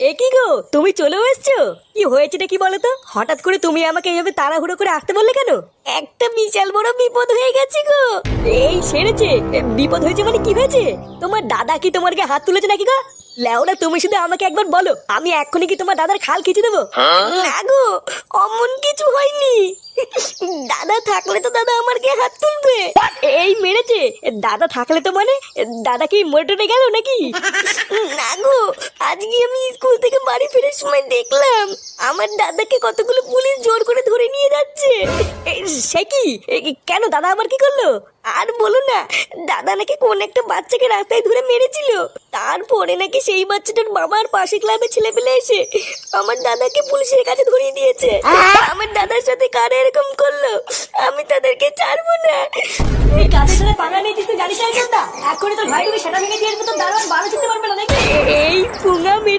এ কি গো? তুমি চলেও এসছো? কি হয়েছেটা কি বলো তো হঠাৎ করে তুমি আমাকে এইভাবে তাড়াহুড়ো করে আসতে বললে কেন? একটা বিশাল বড় বিপদ হয়ে গেছে গো। এই সেরেছে। বিপদ হয়েছে মানে কি হয়েছে? তোমার দাদা কি তোমার গায়ে হাত তুলেছে নাকি গো? লেওরা তুমি শুধু আমাকে একবার বলো। আমি এক্ষুনি কি তোমার দাদার খাল খিচে দেবো? না গো অমন কিছু হয়নি। দাদা থাকলে তো দাদা আমার গায়ে হাত তুলবে। এই মেরেছে। দাদা থাকলে তো মানে দাদা কি মরে গেল নাকি? আজকে আমি স্কুল থেকে বাড়ি ফেরার সময় দেখলাম আমার দাদাকে কতগুলো পুলিশ জোর করে ধরে নিয়ে যাচ্ছে। সে কি? কেন দাদা আবার কি করল? আর বলো না দাদা নাকি কোন একটা বাচ্চাকে রাস্তায় ধরে মেরেছিল। তারপরে নাকি সেই বাচ্চাটার মামার পাশে ক্লাবে ছেলে পেলে এসে আমার দাদাকে পুলিশের কাছে ধরিয়ে দিয়েছে। আমার দাদার সাথে কারা এরকম করল? আমি তাদেরকে ছাড়বো না। এই কাজের সাথে পাঙ্গা নিয়েছিস তুই জানিস না এই তোর ভাই তোকে সেটা ভেঙে দিয়ে তোর দারোয়ান বারো পারবে না নাকি?